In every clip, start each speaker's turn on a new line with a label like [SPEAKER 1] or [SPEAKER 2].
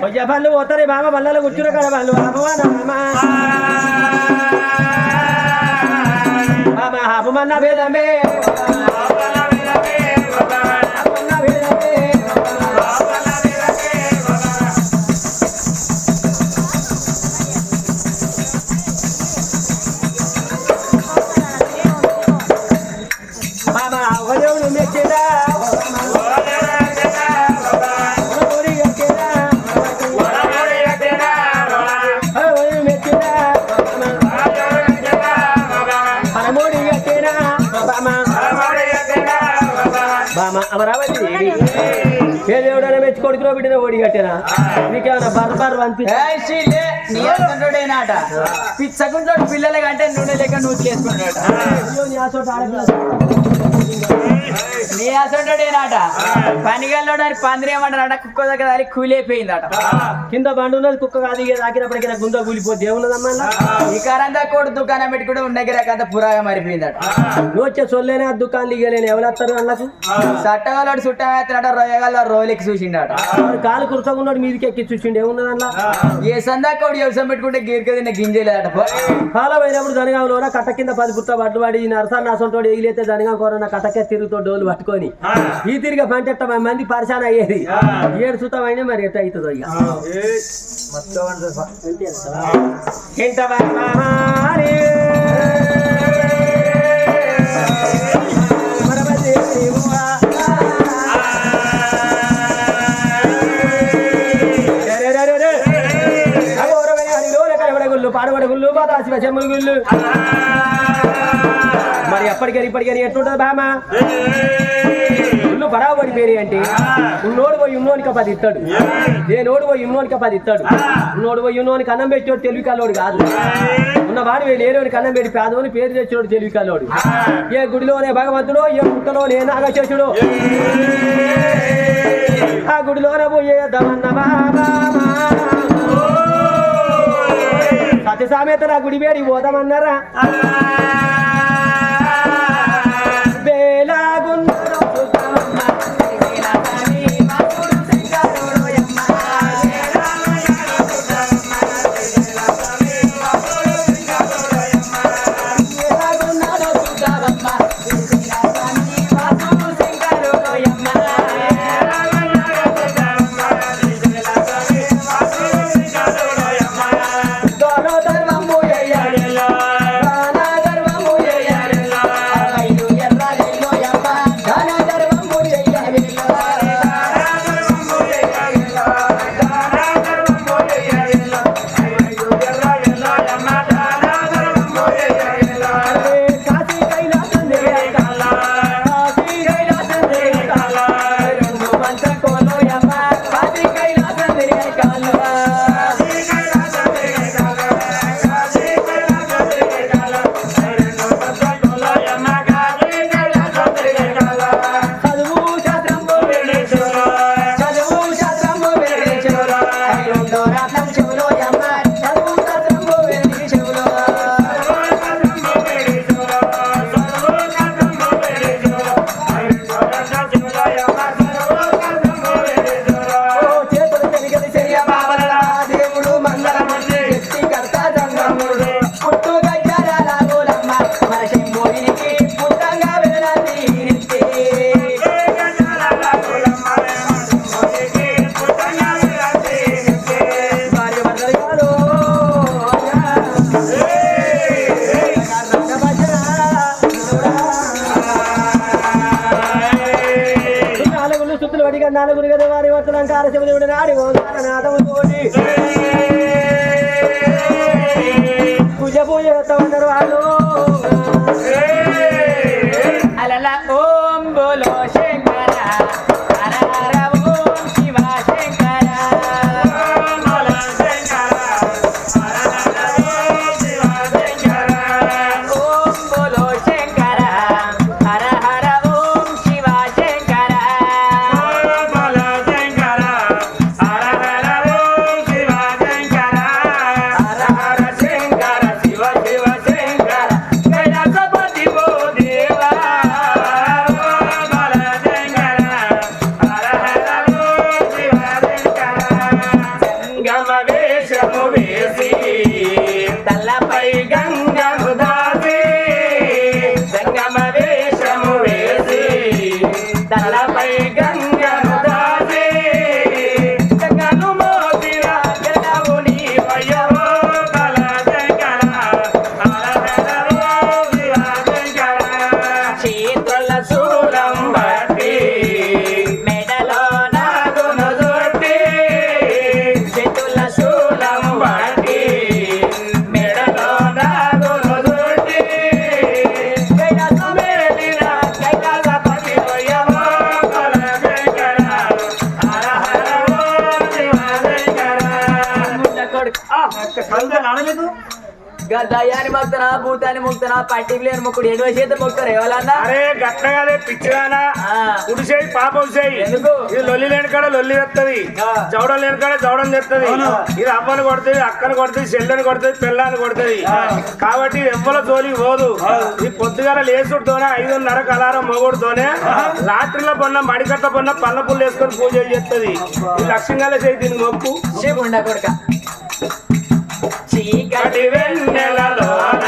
[SPEAKER 1] కొయ్య పళ్ళు పోతారు బామ బల్లలో కూర్చున్న కదా వాళ్ళు బామ భేదమే. ఏ దేవుడైనా మెచ్చి కొడుకులో బిడ్డన ఓడి కట్టేనా నీకేమైనా బర్బర్ అనిపిస్తుంది
[SPEAKER 2] నాట పిచ్చకుంటాడు పిల్లల కంటే నూనె లెక్క నూతి చేసుకుంటాడు నీ అసంటాడేనాట పనిగల్లోడు అని పందిరి ఏమంటారట కుక్క దగ్గర దారి కూలైపోయిందట.
[SPEAKER 1] కింద బండి ఉన్నది కుక్క కాదు ఇక తాకినప్పటికీ గుంద కూలిపోతే ఏమున్నదమ్మా
[SPEAKER 2] ఈ కారంతా కూడా దుకాణం పెట్టుకుంటే ఉన్న అంత పురాగా మారిపోయిందట.
[SPEAKER 1] నువ్వు వచ్చే సొల్లేనే ఆ దుకాణాలు ఇగలేని ఎవరెత్తారు అన్నకు?
[SPEAKER 2] సట్టగాలోడు చుట్టమేస్తున్నాడు రొయ్యగాల్లో రోలెక్కి చూసిండట.
[SPEAKER 1] కాలు కురసకున్నాడు మీదికి ఎక్కి చూసిండు ఏమున్నది అన్న?
[SPEAKER 2] ఏ సందాకోడు వ్యవసాయం పెట్టుకుంటే గీరిక తిన్న గింజలేదట. పో.
[SPEAKER 1] కాలం అయినప్పుడు జనగాంలో కట్ట కింద పది పుట్ట బట్టలు పడి నరసాన్ని అసంతోడు ఎగిలేతే జనగాం కోరన్న కట్టకే తిరుగుతో డోలు పట్టుకొని ఈ తిరిగి పంటెట్ట మంది పరిశాన అయ్యేది. ఏడు సుతమైన మరి ఎట్ట అవుతుందో ఇక. ఎంత బర్మారి. మరవది దేవువా. గుళ్ళు. మరి ఎప్పటికని ఎట్లుంటది బామ ఇల్లు బరాబడి పేరు అంటే ఉన్నోడు పోయి ఉన్నోనికి పది ఇస్తాడు. నేనోడు పోయి ఉన్నోనికి పది ఇస్తాడు. ఉన్నోడు పోయి ఉన్నోనికి అన్నం పెట్టాడు తెలివి కాలోడు కాదు. ఉన్నవాడు లేనివాడికి అన్నం పెట్టి పేదోని పేరు తెచ్చాడు తెలివి కాలోడు ఏ గుడిలోనే భగవంతుడు ఏ పుట్టలోనే నాగశేషుడు. ఆ గుడిలోనే పోయేద్దామన్న బాబా. సత్య నా గుడి వేడి పోదామన్నారా? నాలుగులు సుత్తులు వడిగా కదా వారి వర్తనం ఆరశివుడు నాడి నాదము తోటి పూజ పూజ వాళ్ళు.
[SPEAKER 2] అలల ఓం బోలో దయ్యాన్ని మొక్తనా భూతాన్ని మొక్తనా పట్టిపులేని మొక్కుడు ఎడవ చేత మొక్తారు ఎవరన్నా
[SPEAKER 3] అరే గట్టగానే పిచ్చిదానా.
[SPEAKER 2] ఆ.
[SPEAKER 3] కుడిసేయి పాప చేయి.
[SPEAKER 2] ఎందుకు?
[SPEAKER 3] ఇది లొల్లి లేని కాడ లొల్లి తెత్తది. చౌడం లేని కాడ చౌడం తెత్తది. ఇది అమ్మని కొడుతుంది అక్కని కొడుతుంది చెల్లెని కొడుతుంది పిల్లని కొడుతుంది. కాబట్టి ఎవ్వల జోలికి పోదు. ఈ పొద్దుగాల లేచుడుతోనే ఐదున్నర అలారం మొగుడుతోనే లాటరీలో పొన్న మడికట్ట పొన్న పళ్ళ పుల్లు వేసుకొని పూజ చేస్తుంది ఈ లక్ష్యంగా చేయి దీని మొక్కు
[SPEAKER 2] కొడుక. చీకటి
[SPEAKER 3] కటి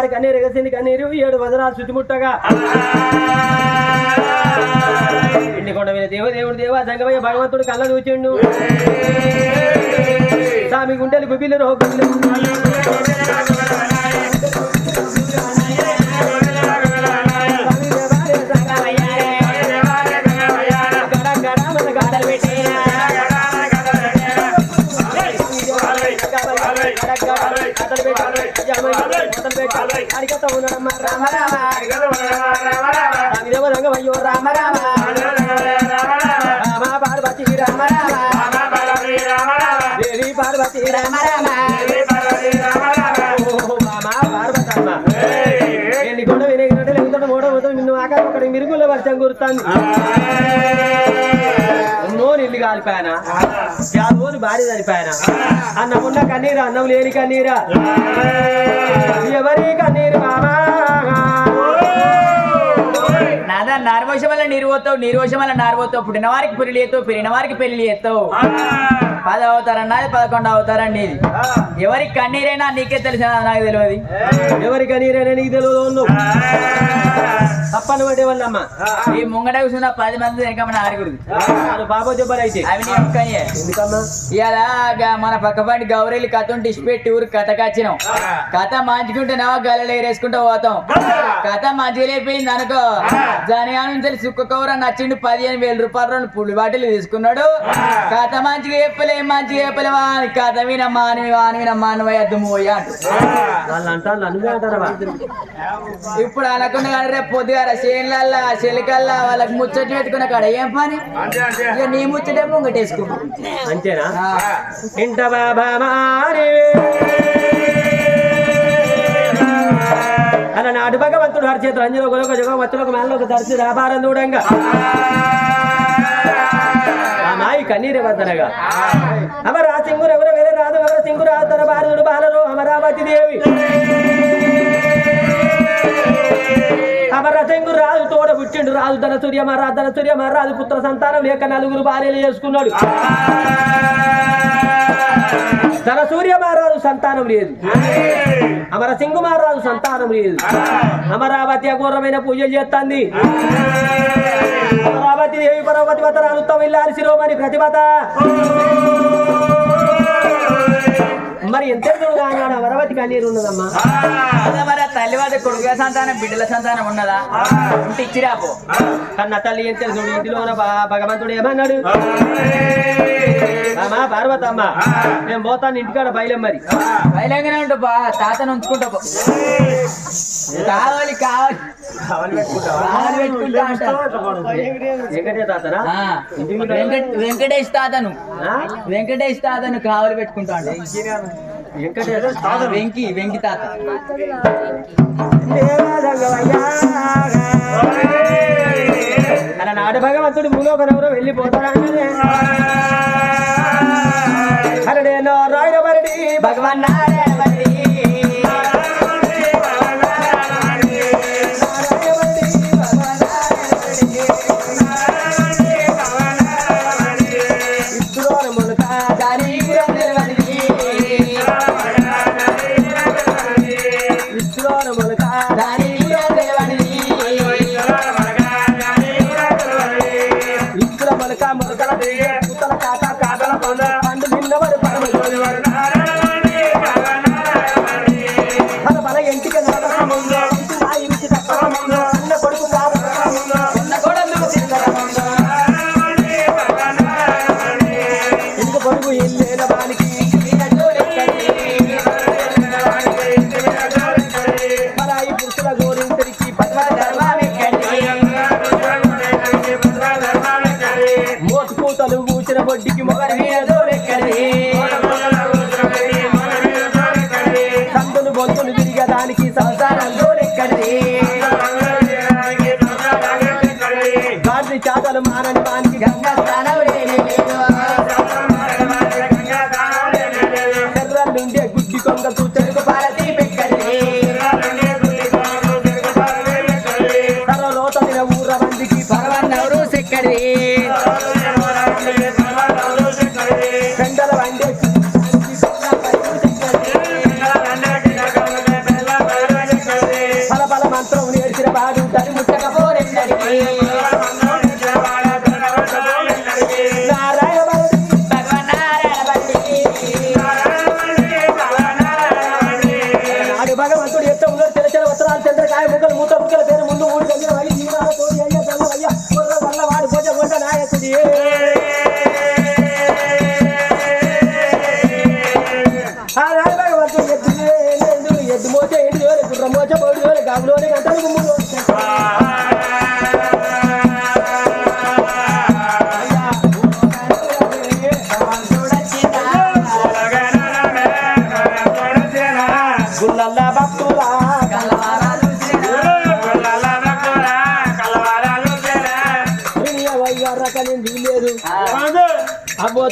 [SPEAKER 1] నాడు కన్నీరు ఎగసింది కన్నీరు ఏడు వదనాలు చుట్టుముట్టగా పిండికొండ కొండ మీద దేవదేవుడు దేవ సంగమయ్య భగవంతుడు కళ్ళ చూచిండు. స్వామి గుండెలు గుబిలు రోగులు. రామ రామ రామ రామ రామ రామ పార్వతి రామ రామ దేవి పార్వతి రామ రామ ఓ మామ పార్వతమ్మ ఎన్ని కొండ వినేగినట్టు లేకుంటే మూడో పోతాం నిన్ను ఆకాశం ఒకటి మిరుగుల వర్షం కురుతాంది ఇల్లు కాలిపాయన? యాదోని భార్య చనిపాయన? అన్నం ఉన్న కన్నీరు అన్నం లేని కన్నీరా. ఎవరి కన్నీరు మామా
[SPEAKER 2] నాదా నారవోషం వల్ల నీరు పోతావు నీరు వోషం వల్ల నారు పోతావు. పుట్టిన వారికి పెళ్ళి చేస్తావు పెరిగిన వారికి పెళ్ళి చేస్తావు పది అవుతారన్నది పదకొండు అవుతారండి ఇది ఎవరికి కన్నీరైనా నీకే తెలిసిన నాకు తెలియదు.
[SPEAKER 1] ఎవరి కన్నీరైనా నీకు తెలియదు తప్పని పడే వాళ్ళమ్మ
[SPEAKER 2] ఈ ముంగట కూర్చున్న పది మంది వెనకమ్మ ఆరుగురు
[SPEAKER 1] పాప చెప్పరైతే
[SPEAKER 2] అవి నీ ఒక్కనియే
[SPEAKER 1] ఎందుకమ్మా?
[SPEAKER 2] ఇలా మన పక్కపాటి గౌరీలు కథ డిష్ పెట్టి ఊరు కథ వచ్చినాం కథ మంచుకుంటేనేమో గల్లలు ఎగరేసుకుంటూ పోతాం. కథ మంచిగా లేకపోయింది అనుకో. జనగా నుంచి సుక్క కూర నచ్చిండు పదిహేను వేల రూపాయలు రెండు పుల్లి బాటిల్ తీసుకున్నాడు. కథ మంచిగా చెప్పలే మంచిగా చెప్పలేవా అని కథ వాని పోయి అంటు.
[SPEAKER 1] వాళ్ళు అంటారు నన్ను అంటారా
[SPEAKER 2] ఇప్పుడు అనకుండా రేపు పొద్దుగాల చేనులల్లా చెలికల్లా వాళ్ళకి ముచ్చట పెట్టుకున్న కాడ ఏం పని? ఇక నీ ముచ్చటే ముంగటేసుకుంటా
[SPEAKER 1] అంతేనా?
[SPEAKER 2] ఆ.
[SPEAKER 1] ఇంట బాబా మారి. అలా నాటు భగవంతుడు హరిచేతులు అంజలో ఒక జగ వచ్చులకు మేనలోకి దర్శి వ్యాపారం చూడంగా. ఆ మాయి కన్నీరే వద్దనగా. అమర ఆ సింగురు ఎవరు వేరే రాదు ఎవరు సింగురు తన భారతుడు బాలరు అమరావతి దేవి. సమరథంగు రాజు తోడ పుట్టిండు. రాజు ధన సూర్య మహారాజు ధన సూర్య మహారాజు పుత్ర సంతానం లేక నలుగురు భార్యలు చేసుకున్నాడు. ధన సూర్య మహారాజు సంతానం లేదు. అమర సింగు మహారాజు సంతానం లేదు. అమరావతి అఘోరమైన పూజలు చేస్తుంది. అమరావతి దేవి పర్వతి వతరాలు తమిళారి శిరోమణి ప్రతిభత మరి ఎంత కానాడు అమరావతి కన్నీరు ఉన్నదమ్మా.
[SPEAKER 2] అదే మరి ఆ తల్లి వద్ద కొడుకుల సంతానం బిడ్డల సంతానం ఉన్నదా? ఉంటే ఇచ్చిరాపో
[SPEAKER 1] కన్న తల్లి ఎంత చూడు ఇంటిలో భగవంతుడు ఏమన్నాడు? అమ్మా పార్వతమ్మ నేను పోతాను ఇంటికాడ బయలం మరి.
[SPEAKER 2] బయలంగానే ఉంటూ బా తాతను ఉంచుకుంటా పో. కావాలి కావాలి. కావాలి వెంకటేష్ తాతను? వెంకటేష్ తాతను కావాలి పెట్టుకుంటా అంటే
[SPEAKER 1] వెంకటేశ
[SPEAKER 2] వెంకి వెంకి తాత.
[SPEAKER 1] అలా నాడు భగవంతుడు భూలోకనెవరో వెళ్ళిపోతాడా
[SPEAKER 2] దాని
[SPEAKER 1] కూతలు బొడ్డికి
[SPEAKER 2] ఒకరి
[SPEAKER 1] మొగరి
[SPEAKER 2] మీద జోడెక్కడి.
[SPEAKER 1] సందులు బొంతులు తిరిగదానికి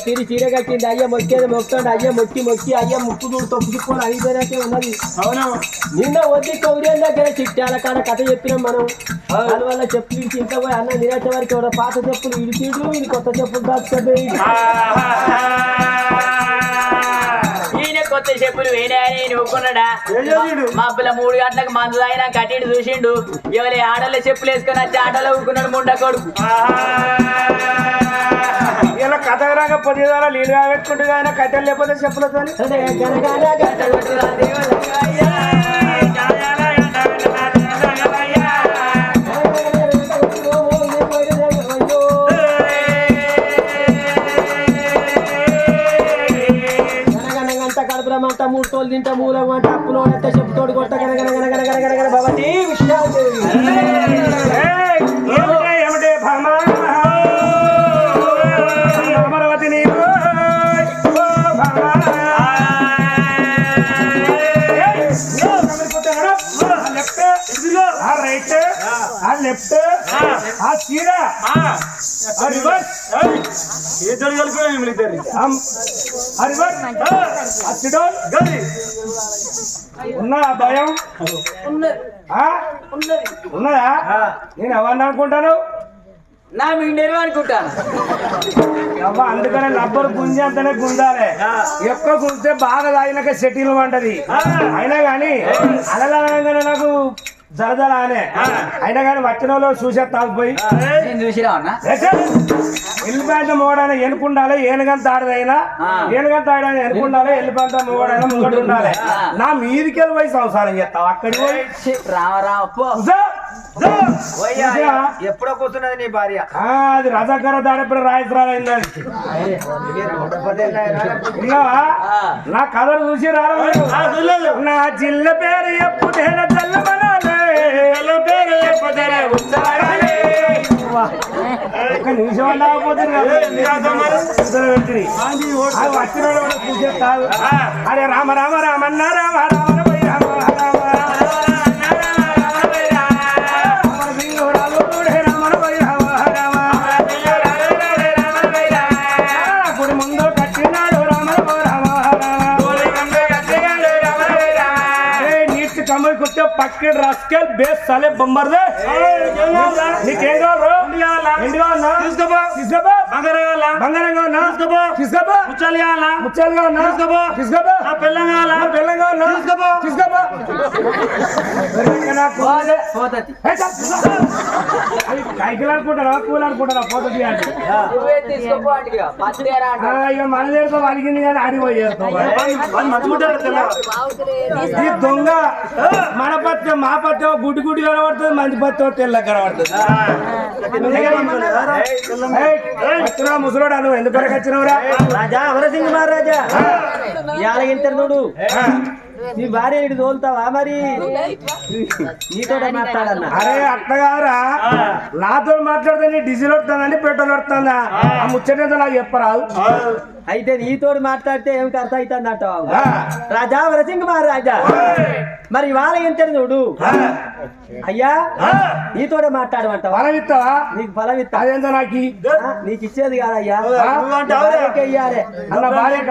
[SPEAKER 1] తిరి చీర కట్టింది. అయ్య మొక్కేది మొక్కండి. అయ్య మొక్కి మొక్కి. అయ్య ముక్కు చూడు తప్పు చుట్టుకొని అయిపోయినట్టే ఉన్నది.
[SPEAKER 3] అవును?
[SPEAKER 1] నిన్న వద్ది కౌర్యం దగ్గర చిట్టాల కాడ కథ చెప్పినాం మనం. దానివల్ల చెప్పులు ఇడిచి ఇంట్లో పోయి అన్న నిరాశ వారికి ఎవరో పాత చెప్పులు ఇడిచిడు ఇది కొత్త చెప్పులు దాచుకోండి.
[SPEAKER 2] ఈయన కొత్త చెప్పులు వేడాయని నవ్వుకున్నాడా మబ్బుల మూడు గంటలకు మందు తాగినా కట్టిండు చూసిండు. ఎవరి ఆడోళ్ళ చెప్పులు వేసుకొని వచ్చి ఆటోలో ఊకున్నాడు ముండ కొడుకు.
[SPEAKER 3] ఇలా కథ రాక పొద్దుగాల నీళ్ళు పెట్టుకుంటూ కానీ కట్టెలు లేకపోతే చెప్పులతో
[SPEAKER 1] అదే మూడు తోలు తింటా మూలం అంట అప్పులో అంట చెప్పుతోడు కొట్ట కనగనగనగనగనగనగన భవతి విష్ణాదేవి
[SPEAKER 3] ఏయ్, ఏమిటే భగవాన్ రివర్స్, ఆమ్, ఆ రివర్స్, ఆ. సిడోన్, ఉన్నా భయం? ఉన్నదా? నేను ఎవరిని అనుకుంటాను?
[SPEAKER 2] నా మిండేరు అనుకుంటాను.
[SPEAKER 3] అవ్వ అందుకనే రబ్బర్ గుంజి అంతనే గుంజాలి. ఎక్కువ గుంజితే బాగా తాగినాక సెటిల్ అంటది అయినా గాని అలలాగానే నాకు జరదల అనే అయినా గాని వచ్చిన వాళ్ళు చూసే తాగిపోయి
[SPEAKER 2] అన్న
[SPEAKER 3] ఎల్లిపాయంత మోడైనా ఎనుకుండాలి ఏనుగంత ఆడదైనా. ఏనుగంత ఆడైనా ఎనుకుండాలి ఎల్లిపాయంత మోడైనా ముంగట ఉండాలి నా మీదికెళ్ళి పోయి సంసారం చేస్తావు అక్కడికి పోయి.
[SPEAKER 4] ఎప్పుడో కూర్చున్నది నీ భార్య
[SPEAKER 3] అది రజాకర దాడప్పుడు రాయసరాలు అయింది అది విన్నావా?
[SPEAKER 2] ఆ.
[SPEAKER 3] నా కథలు చూసి మీరు? నా జిల్ల పేరు ఎప్పుడైనా ఉత్సాహాలే. ఒక్క నిమిషం వచ్చిన చూసేస్తారు అరే రామ రామ రామన్న రామ రామ పోయి రామ రామ రామ. రస్కెల్ బేస్ సలే బొమ్మర్దే నీకేం కావాలి ఎండు కావాలా తీసుకోపో తీసుకోపో బంగారం కావాలా బంగారం కావాలా తీసుకోపో తీసుకోపో ముచ్చాలు కావాలా ముచ్చాలు కావాలా తీసుకోపో తీసుకోపో ఆ పిల్లం కావాలా పిల్లం కావాలా అనుకుంటారా పూలు అనుకుంటారా ఇక మన వలిగింది కానీ ఆడిపోయేస్తాం ఈ దొంగ మన పత్యం మా పత్యం గుడ్డి గుడ్డి కనబడుతుంది మంచి పత్యం తెల్ల కనబడుతుంది. ముసలోడా నువ్వు ఎందుకు వరకు వచ్చినావురా
[SPEAKER 1] రాజా అమరసింగ్ మహారాజా? యాలగింటారు చూడు. నీ భార్య ఇటు తోలుతావా మరి? నీతో మాట్లాడన్నా.
[SPEAKER 3] అరే అట్లా కాదురా నాతో మాట్లాడితే నీ డీజిల్ వస్తుందండి పెట్రోల్ వస్తుందా? ఆ. ముచ్చటేదో నాకు చెప్పరాదు.
[SPEAKER 1] అయితే నీతోడు మాట్లాడితే ఏమిటి అర్థం అవుతుంది అంటావు?
[SPEAKER 3] ఆ.
[SPEAKER 1] రాజా వరసింగ్ మహారాజా మరి ఇవాళ ఎంత చూడు? అయ్యా నీతోడే మాట్లాడమంటావా?
[SPEAKER 3] వరం ఇస్తావా?
[SPEAKER 1] నీకు ఫలం ఇస్తా.
[SPEAKER 3] అదేందో నాకు?
[SPEAKER 1] నీకు ఇచ్చేది కాదయ్యా.
[SPEAKER 3] అన్న భార్యక?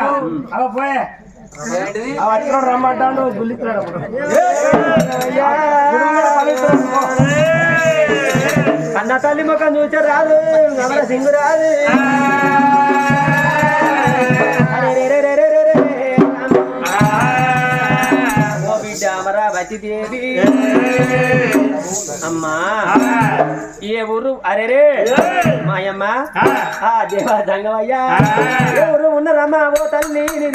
[SPEAKER 3] అవ పోయే. ఆ రమ్మంటాడు గుల్లిస్తున్నాడు
[SPEAKER 1] అన్న తల్లి ముఖం చూచే రాదు అమర సింగు రాదు. అరే రే రే అమరావతి దేవి. అమ్మా ఏ ఊరు? అరే రే. మాయమ్మ. ఆ. దేవ దంగవయ్యా. ఏ ఊరు ఉన్నదమ్మా ఓ తల్లి? నీ